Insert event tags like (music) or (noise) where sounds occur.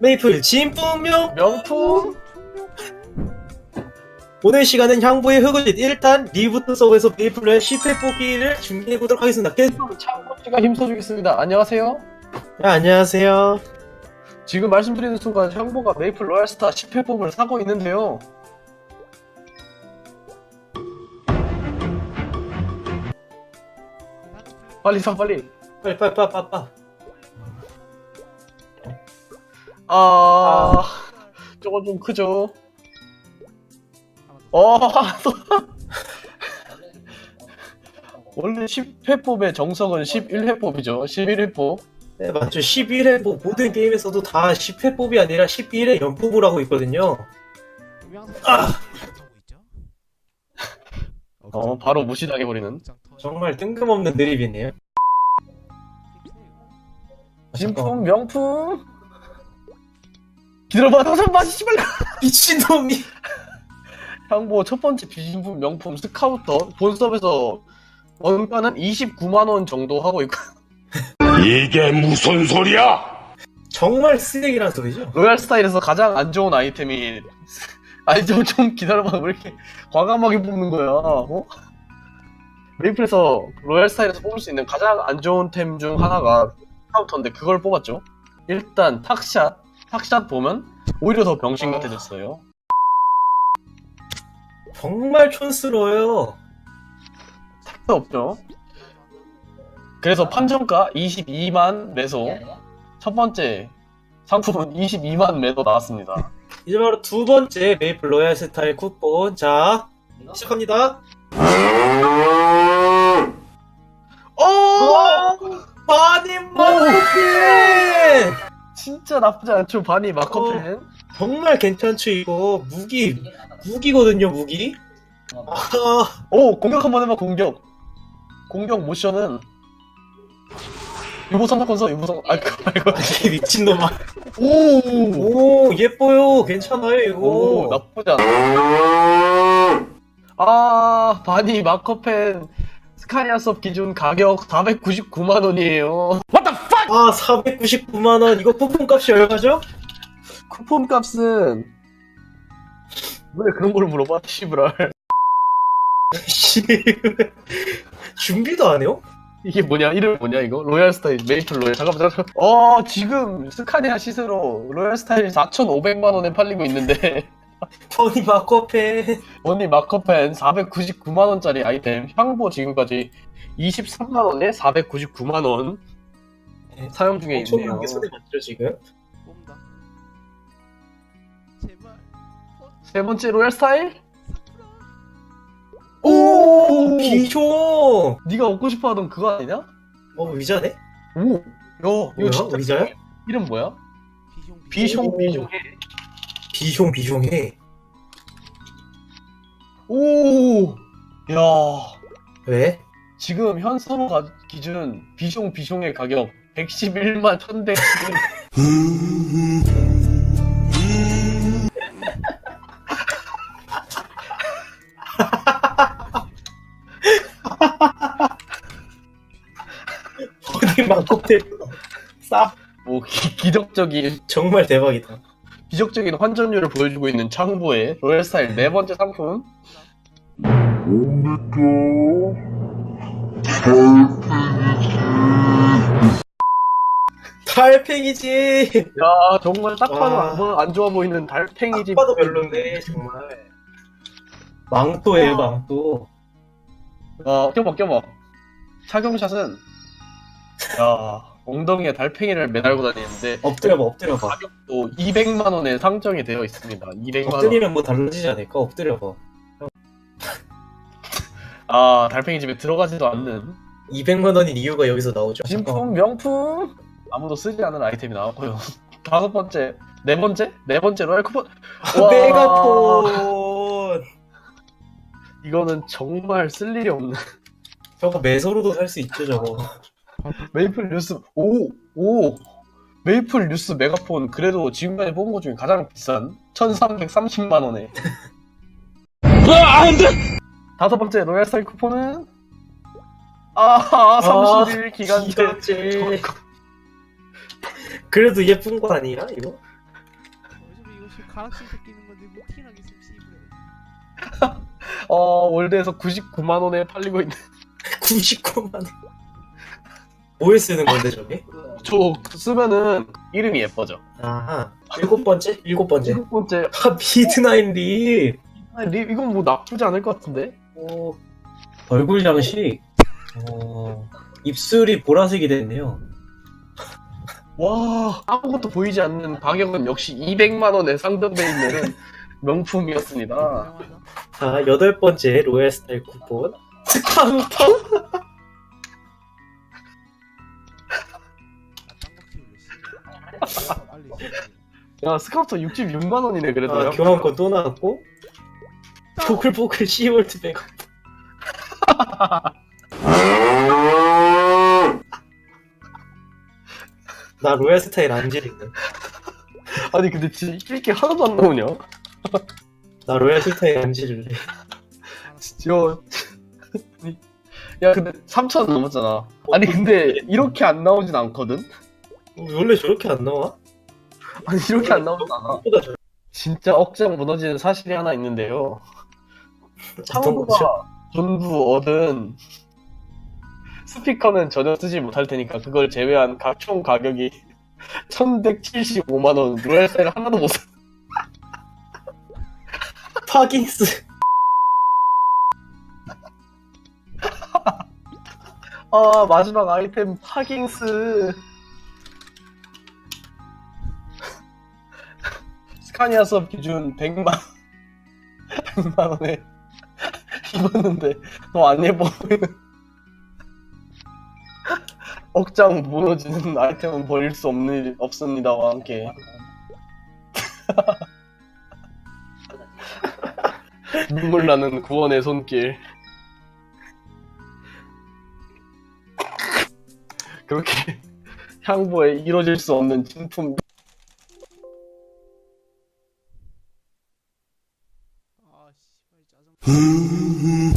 메이플 진품명 명품 오늘 시간은 향부의 흑을짓 1탄 리부트 서버에서 메이플로의 10회 뽑기를 준비해보도록 하겠습니다 게- 창고씨가 힘써주겠습니다. 안녕하세요. 야, 안녕하세요 지금 말씀드리는 순간 향보가 메이플 로얄스타 10회법을 사고 있는데요. 빨리 사 빨리. 빨리 빨리 빨리 빨리 빨리 아, 저건 좀 크죠. 어, 또- (laughs) 원래 10회법의 정석은 11회법이죠. 11회법. 네 맞죠 11회 뭐 모든 게임에서도 다 10회 뽑이 아니라 11회 연뽑을 하고 있거든요 아! 어, 바로 무시당해 버리는. 정말 뜬금없는 드립이네요 아, 진품 명품. 기다려봐, 나좀 마시지 말라. (laughs) 미친놈이 향보 첫 번째 비신품 명품 스카우터 본섭에서 원가는 29만 원 정도 하고 있고 이게 무슨 소리야? 정말 쓰레기란 소리죠 로얄 스타일에서 가장 안 좋은 아이템이 아니 좀, 좀 기다려봐. 왜 이렇게 과감하게 뽑는 거야 어? 메이플에서 로얄 스타일에서 뽑을 수 있는 가장 안 좋은 템 중 하나가 스카우터인데 그걸 뽑았죠? 일단 탁샷. 탁샷 보면 오히려 더 병신 같아졌어요. 정말 촌스러워요. 택도 없죠? 그래서 판정가 22만 매소. 첫 번째 상품은 22만 매도 나왔습니다 이제 바로 두 번째 메이플 로얄 스타일 쿠폰. 자 시작합니다. 오! 마님 마코펜 진짜 나쁘지 않죠 바니 마커펜? 정말 괜찮죠 이거? 무기 무기거든요 무기? 아 오 공격 한 번 해봐 공격. 공격 모션은 유보선 건서 유보선 아 그거 말고 (laughs) 이 미친놈아. 오! 오 예뻐요. 괜찮아요 이거. 오 나쁘지 않아. 아 바니 마커펜 스카니아 수업 기준 가격 499만 원이에요. 아 499만원. 이거 쿠폰 값이 얼마죠? 쿠폰 값은 왜 그런 걸 물어봐? (laughs) 시브랄. (laughs) 씨 준비도 안 해요? 이게 뭐냐? 이름 뭐냐 이거? 로얄 스타일 메이플 로얄. 잠깐만 잠깐만. (laughs) 어 지금 스카니아 시세로 로얄 스타일 4,500만 원에 팔리고 있는데. 버니 마코펜. 언니 마커펜 499만 원짜리 아이템. 향보 지금까지 23만 원에 499만 원. 사용 중에 있네요. 엄청난 게 손에 맞죠 지금? 뽑는다. 제발. 어, 세 번째 로얄 스타일? 오 비숑 네가 얻고 싶어 하던 그거 아니냐? 어 위자네? 오! 야 이거 뭐야? 진짜 의자야? 이름 뭐야? 비숑 비숑 비숑 비숑 비숑해 오! 야 왜? 지금 현 서로 가- 기준 비숑 비숑의 가격 111만 1100 (laughs) 싸. 뭐 기, 기적적인 정말 대박이다. 기적적인 환전율을 보여주고 있는 창보의 로얄 스타일 네 번째 상품. 달팽이지. 야 정말 딱 봐도 와. 안, 보- 안 좋아 보이는 달팽이 집 봐도 별론데 정말. 망토예요 망토. 어 껴봐 껴봐. 착용샷은 야 엉덩이에 달팽이를 매달고 다니는데 엎드려봐 엎드려봐. 가격도 200만 원에 상정이 되어 있습니다. 200만 원. 엎드리면 뭐 달라지지 않을까? 엎드려봐. (laughs) 아 달팽이 집에 들어가지도 않는. 200만 원인 이유가 여기서 나오죠. 진품 명품? 아무도 쓰지 않은 아이템이 나왔고요. (laughs) 다섯 번째. 네 번째? 네 번째 로얄 쿠폰. 아, (laughs) 와. 메가폰! 이거는 정말 쓸 일이 없는. 저거 매소로도 살 수 있죠 저거 메이플 뉴스 오 오 메이플 뉴스 메가폰 그래도 지금까지 뽑은 것 중에 가장 비싼 1330만 원에 다섯 번째 로얄 스타일 쿠폰은 아, 31 기간제. 기간제. 그래도 예쁜 거 아니야 이거? 어차피 이거 지금 가락실에 끼는 건데 뭐 티나게 씨부래. 어, 월드에서 99만 원에 팔리고 있는 (laughs) 99만 원. 뭐에 쓰는 건데 저게? 저 쓰면은 이름이 예뻐져. 아하. 일곱 번째? 일곱 번째. 일곱 번째. 아 미드나인 립. 아, 립 이건 뭐 나쁘지 않을 것 같은데? 어, 얼굴 장식. 어, 입술이 보라색이 됐네요. 와, 아무것도 보이지 않는 가격은 역시 200만 원에 상돈돼 있는 (laughs) 명품이었습니다. 자, 여덟 번째 로얄 스타일 쿠폰. 스카우터. 야, 스카우터 66만 원이네 그래도. 아, 교환권 또 나왔고. 보글보글 시월드 백. (laughs) 나 로얄 스타일 안 지린다. 아니 근데 이게 하나도 안 나오냐? 나 로얄 스타일 안 지를래. 진짜. 야 근데 3천 원 넘었잖아. 아니 근데 이렇게 안 나오진 않거든? 원래 저렇게 안 나와? 아니 이렇게 안 저. 진짜 억장 무너지는 사실이 하나 있는데요. 창구가 전부 얻은 스피커는 전혀 쓰지 못할 테니까 그걸 제외한 각 총 가격이 1175만 원 로얄 셀 하나도 못 사. (laughs) 파깅스. (laughs) 아 마지막 아이템 파깅스 스카니아 수업 기준 100만 100만 원에 (laughs) 입었는데 더안 예뻐 보이는 억장 무너지는 아이템은 버릴 수 없는 없습니다와 함께. (laughs) 눈물 나는 구원의 손길. 그렇게 (laughs) 향보에 이뤄질 수 없는 진품 아 씨발 짜증.